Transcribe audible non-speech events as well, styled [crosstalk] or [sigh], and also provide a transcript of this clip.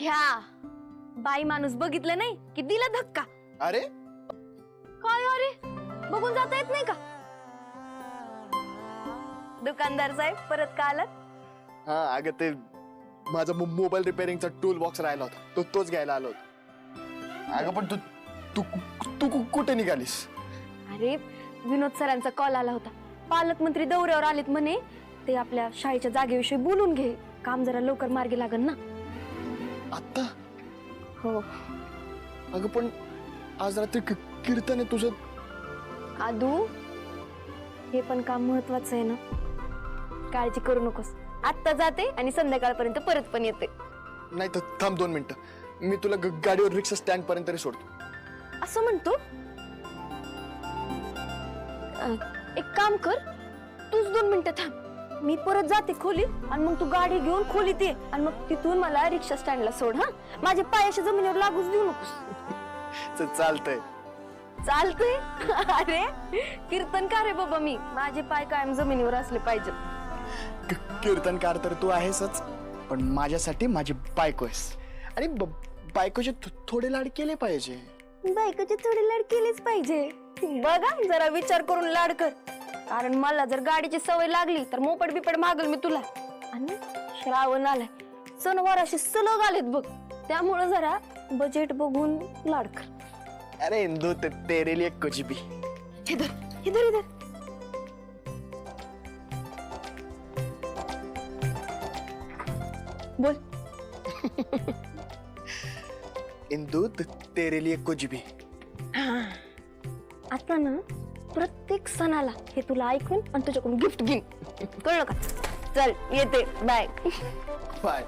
घ्या. बाई माणूस बघितलं नाही की दिला धक्का. अरे? काय अरे? बघून जाता येत नाही का? दुकानदार साहेब परत का आलात? हा अगं ते माझा मो- मोबाईल रिपेअरिंगचा टूल बॉक्स राहिला होता. तो तोच घ्यायला आलो होतो. अगं पण तू तू तू कु- कुठे निघालीस? अरे विनोद सरांचा कॉल आला होता. पालकमंत्री दौऱ्यावर आलेत म्हणे. ते आपल्या शाळेच्या जागेविषयी बोलून घे. काम जरा लवकर मार्गी लागल ना. आत्ता? हो. अगं पण आज रात्री कि- कीर्तन आहे तुझं. आदू हे पण काम महत्वाचं आहे ना? काळजी करू नकोस. आत्ता जाते आणि संध्याकाळपर्यंत परत पण येते. नाही तर थांब दोन मिनिटं. मी तुला ग- गाडीवर रिक्षा स्टँड पर्यंत तरी सोडतो. असं म्हणतो? अं, एक काम कर. तूच दोन मिनिटं थांब. मी परत जाते खोलीत आणि मग तू गाडी घेऊन खोलीत ये. आणि मग तिथून मला रिक्षा स्टँडला सोड हा. माझे पाय अशा जमिनीवर लागूच देऊ नकोस. च- चालतंय. चालतंय? [laughs] अरे कीर्तनकार आहे बाबा मी. माझे पाय कायम जमिनीवर असले पाहिजेत. क- कीर्तनकार तर तू आहेसच पण माझ्यासाठी माझी बायको आहेस. आणि ब- बायकोचे थो- थोडे लाड केले पाहिजे. बायकोची थोडी लाड केलीच पाहिजे. बघा जरा विचार करून लाड कर. कारण मला जर गाडीची सवय लागली तर मोपड बिपड मागल मी तुला. आणि श्रावण आलाय. सणवार असे सलग आलेत बघ. त्यामुळं जरा बजेट बघून लाड कर. अरे इंदू ते तेरे लिए कुछ भी. इधर इधर इधर. बोल. इंदू ते तेरे लिए कुछ भी. आता ना प्रत्येक सणाला हे तुला ऐकून आणि तुझ्याकडून गिफ्ट घेईन. कळलं का? चल येते. बाय. बाय.